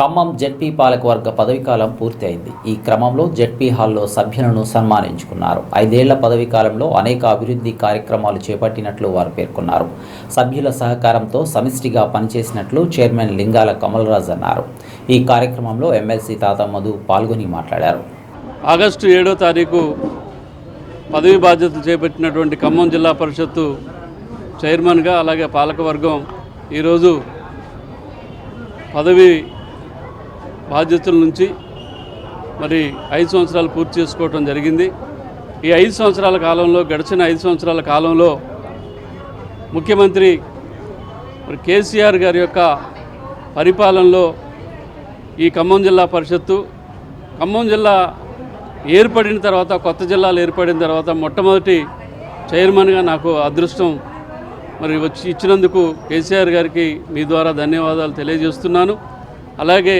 Khammam ZP పాలకవర్గ పదవీకాలం పూర్తి అయింది ఈ క్రమంలో జెడ్పీ హాల్లో సభ్యులను సన్మానించుకున్నారు. ఐదేళ్ళ పదవీకాలంలో అనేక అభివృద్ధి కార్యక్రమాలు చేపట్టినట్లు వారు పేర్కొన్నారు. సభ్యుల సహకారంతో సమిష్టిగా పనిచేసినట్లు చైర్మన్ లింగాల కమలరాజ్ అన్నారు. ఈ కార్యక్రమంలో ఎమ్మెల్సీ తాత మధు పాల్గొని మాట్లాడారు. ఆగస్టు ఏడో తారీఖు పదవి బాధ్యతలు చేపట్టినటువంటి ఖమ్మం జిల్లా పరిషత్తు చైర్మన్గా అలాగే పాలకవర్గం ఈరోజు పదవి బాధ్యతల నుంచి మరి ఐదు సంవత్సరాలు పూర్తి చేసుకోవటం జరిగింది. ఈ ఐదు సంవత్సరాల కాలంలో గడిచిన ఐదు సంవత్సరాల కాలంలో ముఖ్యమంత్రి మరి కేసీఆర్ గారి యొక్క పరిపాలనలో ఈ ఖమ్మం జిల్లా పరిషత్తు ఖమ్మం జిల్లా ఏర్పడిన తర్వాత కొత్త జిల్లాలు ఏర్పడిన తర్వాత మొట్టమొదటి చైర్మన్గా నాకు అదృష్టం మరి వచ్చి ఇచ్చినందుకు కేసీఆర్ గారికి మీ ద్వారా ధన్యవాదాలు తెలియజేస్తున్నాను. అలాగే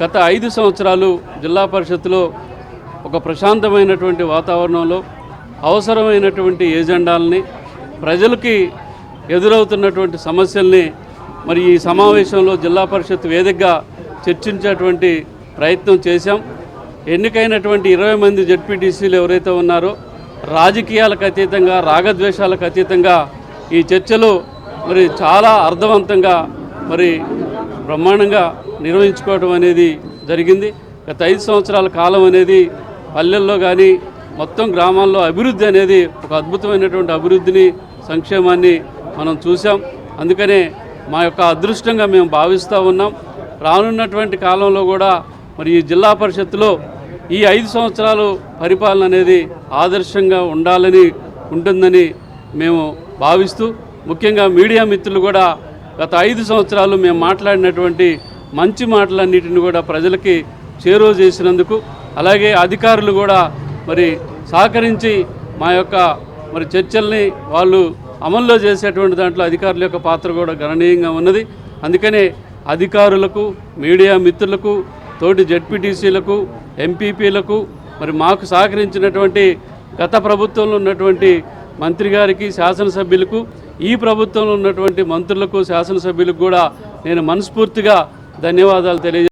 గత ఐదు సంవత్సరాలు జిల్లా పరిషత్లో ఒక ప్రశాంతమైనటువంటి వాతావరణంలో అవసరమైనటువంటి ఏజెండాలని ప్రజలకి ఎదురవుతున్నటువంటి సమస్యల్ని మరి ఈ సమావేశంలో జిల్లా పరిషత్ వేదికగా చర్చించేటువంటి ప్రయత్నం చేశాం. ఎన్నికైనటువంటి ఇరవై మంది జడ్పీటీసీలు ఎవరైతే ఉన్నారో రాజకీయాలకు అతీతంగా రాగద్వేషాలకు అతీతంగా ఈ చర్చలు మరి చాలా అర్థవంతంగా మరి బ్రహ్మాండంగా నిర్వహించుకోవడం అనేది జరిగింది. గత ఐదు సంవత్సరాల కాలం అనేది పల్లెల్లో కానీ మొత్తం గ్రామాల్లో అభివృద్ధి అనేది ఒక అద్భుతమైనటువంటి అభివృద్ధిని సంక్షేమాన్ని మనం చూసాం అందుకనే మా యొక్క అదృష్టంగా మేము భావిస్తూ ఉన్నాం. రానున్నటువంటి కాలంలో కూడా మరి ఈ జిల్లా పరిషత్తులో ఈ ఐదు సంవత్సరాలు పరిపాలన అనేది ఆదర్శంగా ఉండాలని ఉంటుందని మేము భావిస్తూ ముఖ్యంగా మీడియా మిత్రులు కూడా గత ఐదు సంవత్సరాలు మేము మాట్లాడినటువంటి మంచి మాటలన్నిటిని కూడా ప్రజలకి చేరువ చేసినందుకు అలాగే అధికారులు కూడా మరి సహకరించి మా యొక్క మరి చర్చల్ని వాళ్ళు అమల్లో చేసేటువంటి దాంట్లో అధికారుల యొక్క పాత్ర కూడా గణనీయంగా ఉన్నది. అందుకనే అధికారులకు మీడియా మిత్రులకు తోటి జడ్పీటీసీలకు ఎంపీపీలకు మరి మాకు సహకరించినటువంటి గత ప్రభుత్వంలో ఉన్నటువంటి మంత్రి గారికి శాసనసభ్యులకు ఈ ప్రభుత్వంలో ఉన్నటువంటి మంత్రులకు శాసనసభ్యులకు కూడా నేను మనస్ఫూర్తిగా ధన్యవాదాలు తెలియజే